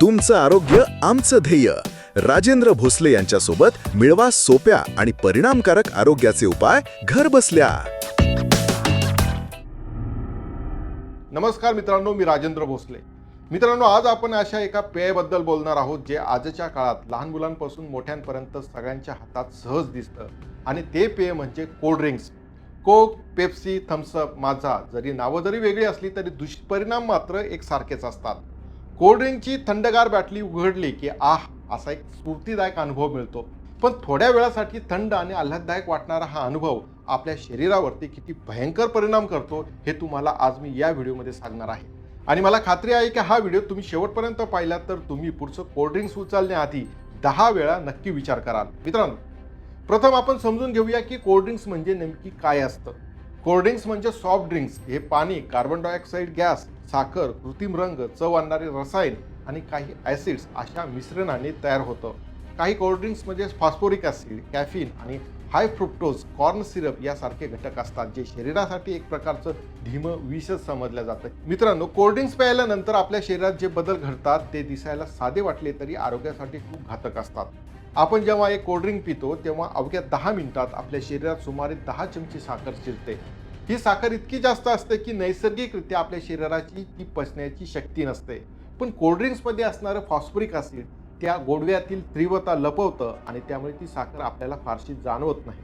तुमचं आरोग्य आमचं ध्येय. राजेंद्र भोसले यांच्यासोबत मिळवा सोप्या आणि परिणामकारक आरोग्याचे उपाय घर बसल्या. नमस्कार मित्रांनो मी राजेंद्र भोसले. मित्रांनो आज आपण अशा एका पेयाबद्दल बोलणार आहोत जे आजच्या काळात लहान मुलांपासून मोठ्यांपर्यंत सगळ्यांच्या हातात सहज दिसतं. आणि ते पेय म्हणजे cold drinks. Coke Pepsi Thums Up Maaza जरी नावं जरी वेगळी असली तरी दुष्परिणाम मात्र एकसारखेच असतात. कोल्ड्रिंकची थंडगार बाटली उघडली की आह असा एक स्फूर्तीदायक अनुभव मिळतो. पण थोड्या वेळासाठी थंड आणि आल्हाददायक वाटणारा हा अनुभव आपल्या शरीरावरती किती भयंकर परिणाम करतो हे तुम्हाला आज मी या व्हिडिओमध्ये सांगणार आहे. आणि मला खात्री आहे की हा व्हिडिओ तुम्ही शेवटपर्यंत पाहिला तर तुम्ही पुढचं कोल्ड्रिंक्स उचलण्याआधी दहा वेळा नक्की विचार कराल. मित्रांनो प्रथम आपण समजून घेऊया की कोल्ड्रिंक्स म्हणजे नेमकी काय असतं. कोल्ड्रिंक्स म्हणजे सॉफ्ट ड्रिंक्स हे पाणी कार्बन डायऑक्साईड गॅस साखर कृत्रिम रंग चव आणणारे रसायन आणि काही ॲसिड्स अशा मिश्रणाने तयार होतं. काही कोल्ड्रिंक्स म्हणजे फॉस्फोरिक ॲसिड कॅफिन आणि हाय फ्रुक्टोज कॉर्न सिरप यासारखे घटक असतात जे शरीरासाठी एक प्रकारचं धीमं विषच समजलं जातं. मित्रांनो कोल्ड्रिंक्स प्यायल्यानंतर आपल्या शरीरात जे बदल घडतात ते दिसायला साधे वाटले तरी आरोग्यासाठी खूप घातक असतात. आपण जेव्हा एक कोल्ड्रिंक पितो तेव्हा अवघ्या दहा मिनिटात आपल्या शरीरात सुमारे दहा चमचे साखर शिरते. ही साखर इतकी जास्त असते की नैसर्गिकरित्या आपल्या शरीराची ती पचण्याची शक्ती नसते. पण कोल्ड्रिंक्समध्ये असणारं फॉस्फरिक ॲसिड त्या गोडव्यातील तीव्रता लपवतं आणि त्यामुळे ती साखर आपल्याला फारशी जाणवत नाही.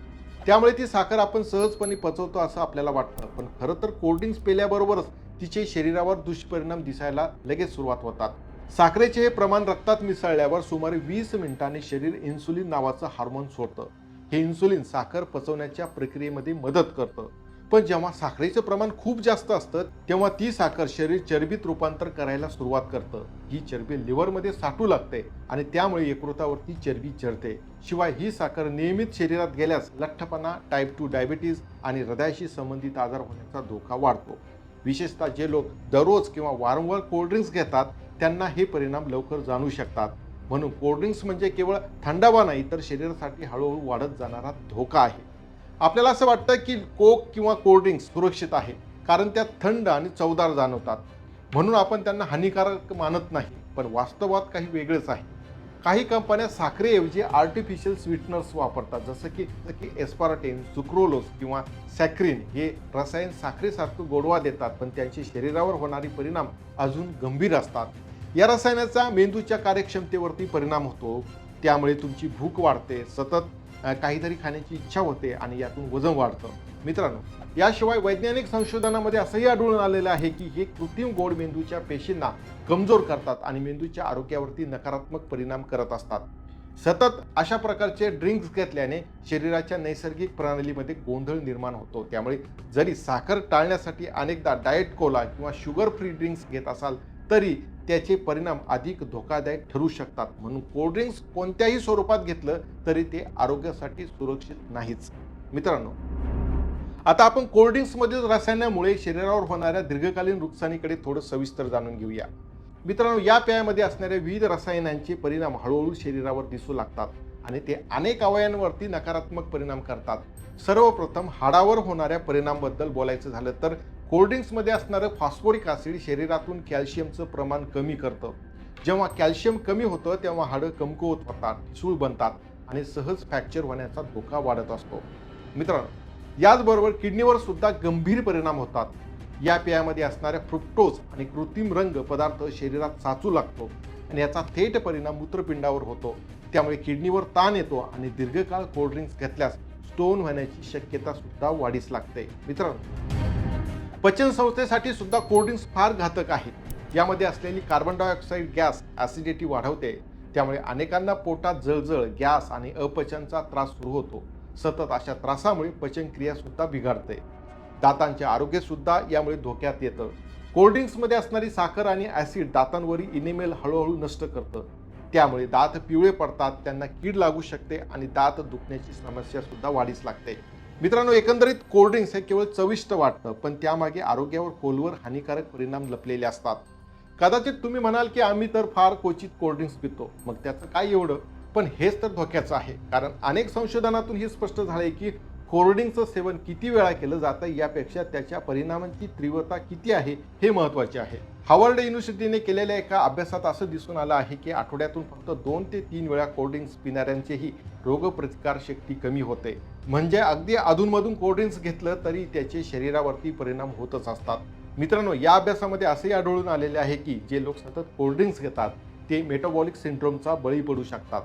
त्यामुळे ती साखर आपण सहजपणे पचवतो असं आपल्याला वाटतं. पण खरं तर कोल्ड्रिंक्स पेल्याबरोबरच तिचे शरीरावर दुष्परिणाम दिसायला लगेच सुरुवात होतात. साखरेचे हे प्रमाण रक्तात मिसळल्यावर सुमारे वीस मिनिटांनी शरीर इन्सुलिन नावाचं हार्मोन सोडतं. हे इन्सुलिन साखर पचवण्याच्या प्रक्रियेमध्ये मदत करतं. पण जेव्हा साखरेचं प्रमाण खूप जास्त असतं तेव्हा ती साखर शरीर चरबीत रूपांतर करायला सुरुवात करतं. ही चरबी लिव्हरमध्ये साठू लागते आणि त्यामुळे यकृतावरती चरबी चढते शिवाय ही साखर नियमित शरीरात गेल्यास लठ्ठपणा टाईप टू डायबिटीज आणि हृदयाशी संबंधित आजार होण्याचा धोका वाढतो. विशेषतः जे लोक दररोज किंवा वारंवार कोल्ड्रिंक्स घेतात त्यांना हे परिणाम लवकर जाणू शकतात. म्हणून कोल्ड्रिंक्स म्हणजे केवळ थंडावा नाही तर शरीरासाठी हळूहळू वाढत जाणारा धोका आहे. आपल्याला असं वाटतं की कोक किंवा कोल्ड्रिंक्स सुरक्षित आहे कारण त्यात थंड आणि चवदार जाणवतात. म्हणून आपण त्यांना हानिकारक मानत नाही पण वास्तवात काही वेगळंच आहे. काही कंपन्या साखरेऐवजी आर्टिफिशियल स्वीटनर्स वापरतात जसं की की एस्पार्टेन सुक्रोलोस किंवा सॅक्रिन हे रसायन साखरेसारखं गोडवा देतात पण त्यांचे शरीरावर होणारे परिणाम अजून गंभीर असतात. या रसायनाचा मेंदूच्या कार्यक्षमतेवरती परिणाम होतो त्यामुळे तुमची भूक वाढते सतत काहीतरी खाण्याची इच्छा होते आणि यातून वजन वाढतं. मित्रांनो याशिवाय वैज्ञानिक संशोधनामध्ये असंही आढळून आलेलं आहे की हे कृत्रिम गोड मेंदूच्या पेशींना कमजोर करतात आणि मेंदूच्या आरोग्यावरती नकारात्मक परिणाम करत असतात. सतत अशा प्रकारचे ड्रिंक्स घेतल्याने शरीराच्या नैसर्गिक प्रणालीमध्ये गोंधळ निर्माण होतो. त्यामुळे जरी साखर टाळण्यासाठी अनेकदा डाएट कोला किंवा शुगर फ्री ड्रिंक्स घेत असाल तरी त्याचे परिणाम अधिक धोकादायक ठरू शकतात. म्हणून कोल्ड्रिंक्स कोणत्याही स्वरूपात घेतलं तरी ते आरोग्यासाठी सुरक्षित नाहीच. मित्रांनो आता आपण कोल्ड्रिंक्समधील रसायनामुळे शरीरावर होणाऱ्या दीर्घकालीन नुकसानीकडे थोडं सविस्तर जाणून घेऊया. मित्रांनो या पेयामध्ये असणाऱ्या विविध रसायनांचे परिणाम हळूहळू शरीरावर दिसू लागतात आणि ते अनेक अवयांवरती नकारात्मक परिणाम करतात. सर्वप्रथम हाडावर होणाऱ्या परिणामबद्दल बोलायचं झालं तर कोल्ड्रिंक्समध्ये असणारं फॉस्फोरिक ॲसिड शरीरातून कॅल्शियमचं प्रमाण कमी करतं. जेव्हा कॅल्शियम कमी होतं तेव्हा हाडं कमकुवत होतात ठिसूळ बनतात आणि सहज फ्रॅक्चर होण्याचा धोका वाढत असतो. मित्रांनो याचबरोबर किडनीवर सुद्धा गंभीर परिणाम होतात. या पेयामध्ये असणाऱ्या फ्रुक्टोज आणि कृत्रिम रंग पदार्थ शरीरात साचू लागतो आणि याचा थेट परिणाम मूत्रपिंडावर होतो. त्यामुळे किडनीवर ताण येतो आणि दीर्घकाळ कोल्ड्रिंक्स घेतल्यास स्टोन होण्याची शक्यता सुद्धा वाढीस लागते. मित्रांनो पचन संस्थेसाठी सुद्धा कोल्ड्रिंक्स फार घातक आहे यामध्ये असलेली कार्बन डायऑक्साईड गॅस ॲसिडिटी वाढवते. त्यामुळे अनेकांना पोटात जळजळ गॅस आणि अपचनचा त्रास सुरू होतो. सतत अशा त्रासामुळे पचनक्रिया सुद्धा बिघडते. दातांचे आरोग्य सुद्धा यामुळे धोक्यात येतं. कोल्ड्रिंक्समध्ये असणारी साखर आणि ॲसिड दातांवरील इनेमेल हळूहळू नष्ट करतं. त्यामुळे दात पिवळे पडतात त्यांना कीड लागू शकते आणि दात दुखण्याची समस्या सुद्धा वाढीस लागते. मित्रांनो एकंदरीत कोल्ड्रिंक्स हे केवळ चविष्ट वाटतं पण त्यामागे आरोग्यावर खोलवर हानिकारक परिणाम लपलेले असतात. कदाचित तुम्ही म्हणाल की आम्ही तर फार क्वचित कोल्ड्रिंक्स पितो. मग त्याचं काय एवढं? पण हेच तर धोक्याचं आहे. कारण अनेक संशोधनातून हे स्पष्ट झालंय की कोल्ड्रिंकचं सेवन किती वेळा केलं जातं यापेक्षा त्याच्या परिणामांची तीव्रता किती आहे हे महत्त्वाचे आहे. हावर्ड युनिव्हर्सिटीने केलेल्या एका अभ्यासात असं दिसून आलं आहे की आठवड्यातून फक्त दोन ते तीन वेळा कोल्ड्रिंक्स पिणाऱ्यांचेही रोगप्रतिकार शक्ती कमी होते. म्हणजे अगदी अधूनमधून कोल्ड्रिंक्स घेतलं तरी त्याचे शरीरावरती परिणाम होतच असतात. मित्रांनो या अभ्यासामध्ये असेही आढळून आलेले आहे की जे लोक सतत कोल्ड्रिंक्स घेतात ते मेटाबॉलिक सिंड्रोमचा बळी पडू शकतात.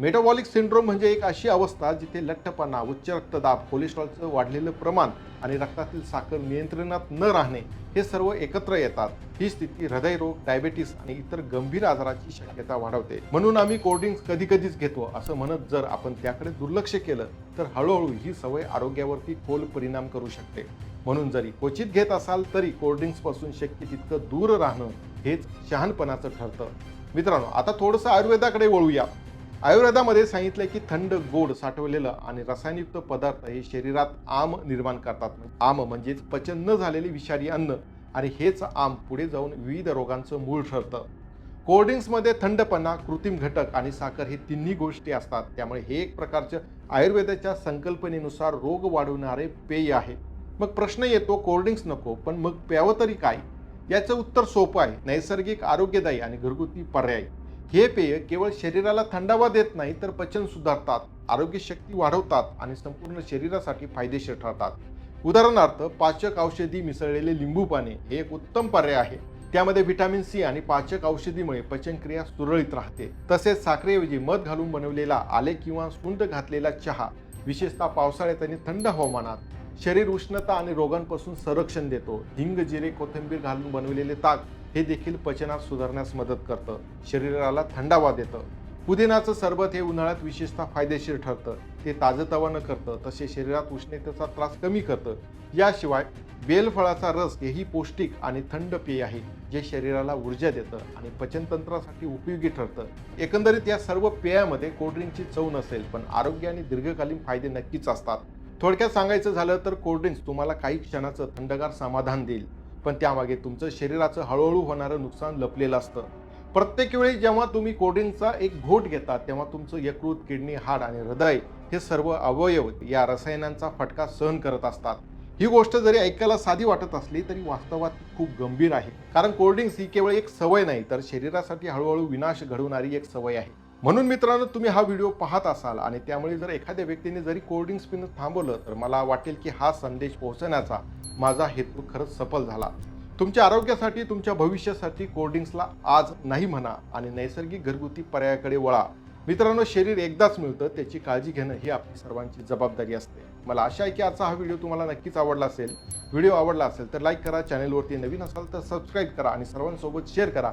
मेटाबॉलिक सिंड्रोम म्हणजे एक अशी अवस्था जिथे लठ्ठपणा उच्च रक्तदाब कोलेस्ट्रॉलचं वाढलेलं प्रमाण आणि रक्तातील साखर नियंत्रणात न राहणे हे सर्व एकत्र येतात. ही स्थिती हृदयरोग डायबेटीस आणि इतर गंभीर आजाराची शक्यता वाढवते. म्हणून आम्ही कोल्ड्रिंक्स कधी कधीच घेतो असं म्हणत जर आपण त्याकडे दुर्लक्ष केलं तर हळूहळू ही सवय आरोग्यावरती खोल परिणाम करू शकते. म्हणून जरी क्वचित घेत असाल तरी कोल्ड्रिंक्सपासून शक्य तितकं दूर राहणं हेच शहाणपणाचं ठरतं. मित्रांनो आता थोडंसं आयुर्वेदाकडे वळूया. आयुर्वेदामध्ये सांगितलंय की थंड गोड साठवलेलं आणि रसायनयुक्त पदार्थ हे शरीरात आम निर्माण करतात. आम म्हणजेच पचन न झालेले विषारी अन्न आणि हेच आम पुढे जाऊन विविध रोगांचं मूळ ठरतं. कोल्ड्रिंक्समध्ये थंडपणा कृत्रिम घटक आणि साखर हे तिन्ही गोष्टी असतात. त्यामुळे हे एक प्रकारचं आयुर्वेदाच्या संकल्पनेनुसार रोग वाढवणारे पेय आहे. मग प्रश्न येतो कोल्ड्रिंक्स नको पण मग प्यावं तरी काय? याचं उत्तर सोपं आहे. नैसर्गिक आरोग्यदायी आणि घरगुती पर्याय. हे पेय केवळ शरीराला थंडावा देत नाही तर पचन सुधारतात आरोग्य शक्ती वाढवतात आणि संपूर्ण शरीरासाठी फायदेशीर ठरतात. उदाहरणार्थ पाचक औषधी मिसळलेले लिंबू पाणी हे एक उत्तम पर्याय आहे. त्यामध्ये व्हिटॅमिन सी आणि पाचक औषधीमुळे पचनक्रिया सुरळीत राहते. तसेच साखरेऐवजी मध घालून बनवलेला आले किंवा सुंठ घातलेला चहा विशेषतः पावसाळ्यात आणि थंड हवामानात शरीर उष्णता आणि रोगांपासून संरक्षण देतो. हिंग जिरे कोथिंबीर घालून बनवलेले ताक हे देखील पचनात सुधारण्यास मदत करतं. शरीराला थंडावा देतं. पुदिनाचं सरबत हे उन्हाळ्यात विशेषतः फायदेशीर ठरतं. ते ताजतवानं करतं. तसे शरीरात उष्णतेचा त्रास कमी करतं. याशिवाय बेलफळाचा रस हेही पौष्टिक आणि थंड पेय आहे जे शरीराला ऊर्जा देतं आणि पचनतंत्रासाठी उपयोगी ठरतं. एकंदरीत या सर्व पेयामध्ये कोल्ड्रिंकची चव नसेल पण आरोग्य आणि दीर्घकालीन फायदे नक्कीच असतात. थोडक्यात सांगायचं झालं तर कोल्ड्रिंक्स तुम्हाला काही क्षणाचं थंडगार समाधान देईल. पण त्यामागे तुमचं शरीराचं हळूहळू होणारं नुकसान लपलेलं असतं. प्रत्येक वेळी जेव्हा तुम्ही कोडिनचा एक घोट घेता तेव्हा तुमचं यकृत किडनी हाड आणि हृदय हे सर्व अवयव या रसायनांचा फटका सहन करत असतात. ही गोष्ट जरी ऐकायला साधी वाटत असली तरी वास्तवात खूप गंभीर आहे. कारण कोल्ड्रिंक्स ही केवळ एक सवय नाही तर शरीरासाठी हळूहळू विनाश घडवणारी एक सवय आहे. म्हणून मित्रांनो तुम्ही हा व्हिडिओ पाहत असाल आणि त्यामुळे जर एखाद्या व्यक्तीने जरी कोल्ड्रिंक्स पिणं थांबवलं तर मला वाटेल की हा संदेश पोहोचण्याचा माझा हेतू खरंच सफल झाला. तुमच्या आरोग्यासाठी तुमच्या भविष्यासाठी कोल्ड्रिंक्सला आज नाही म्हणा आणि नैसर्गिक घरगुती पर्यायाकडे वळा. मित्रांनो शरीर एकदाच मिळतं त्याची काळजी घेणं ही आपली सर्वांची जबाबदारी असते. मला आशा आहे की आजचा हा व्हिडिओ तुम्हाला नक्कीच आवडला असेल. व्हिडिओ आवडला असेल तर लाईक करा चॅनलवरती नवीन असाल तर सबस्क्राईब करा आणि सर्वांसोबत शेअर करा.